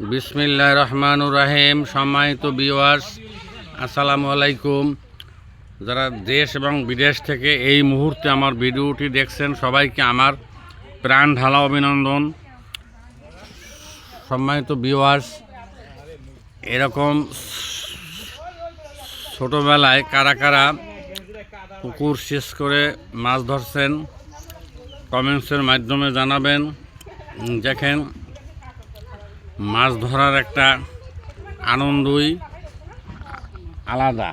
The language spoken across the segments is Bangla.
বিসমিল্লাহ রহমানুর রাহিম, সম্মানিত বিওয়ার্স আসসালামু আলাইকুম। যারা দেশ এবং বিদেশ থেকে এই মুহূর্তে আমার ভিডিওটি দেখছেন, সবাইকে আমার প্রাণ ঢালা অভিনন্দন। সম্মানিত বিওয়ার্স এরকম ছোটোবেলায় কারা কারা পুকুর শেষ করে মাছ ধরছেন কমেন্টসের মাধ্যমে জানাবেন। দেখেন মাছ ধরার একটা আনন্দই আলাদা।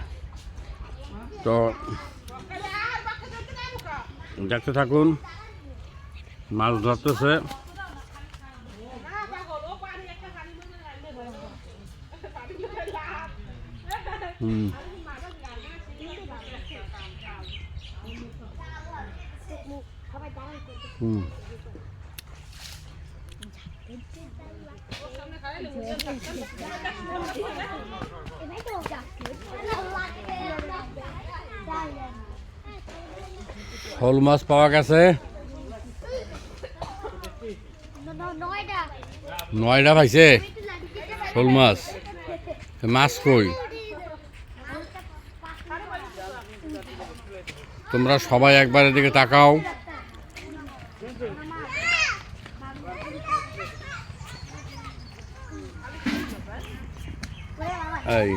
তো দেখতে থাকুন মাছ ধরতেছে। হুম। হুম। শোল মাছ পাওয়া গেছে। নয়টা পাইছে? শোল মাছ। মাছ কই? তোমরা সবাই একবার এদিকে তাকাও। এই।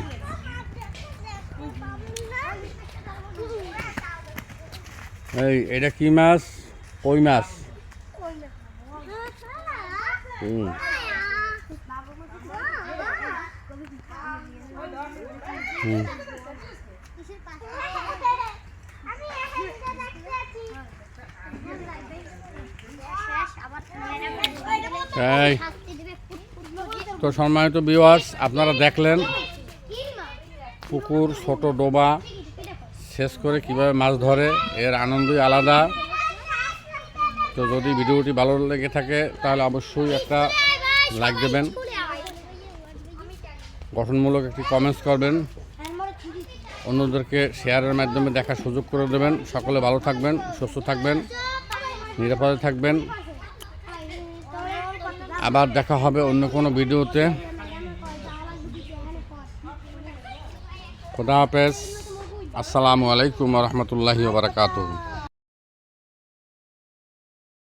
এই এটা কি মাছ? কই মাছ? হুম। হুম। এই, তো সম্মানিত ভিউয়ার্স আপনারা দেখলেন পুকুর, ছোট ডোবা, শেষ করে কীভাবে মাছ ধরে, এর আনন্দই আলাদা। তো যদি ভিডিওটি ভালো লেগে থাকে, তাহলে অবশ্যই একটা লাইক দেবেন। গঠনমূলক একটি কমেন্টস করবেন। অন্যদেরকে শেয়ারের মাধ্যমে দেখার সুযোগ করে দেবেন। সকলে ভালো থাকবেন, সুস্থ থাকবেন, নিরাপদে থাকবেন। আবার দেখা হবে অন্য কোনো ভিডিওতে। খোদা হাফেজ। আসসালামু আলাইকুম রহমতুল্লাহি বারকাতুহ।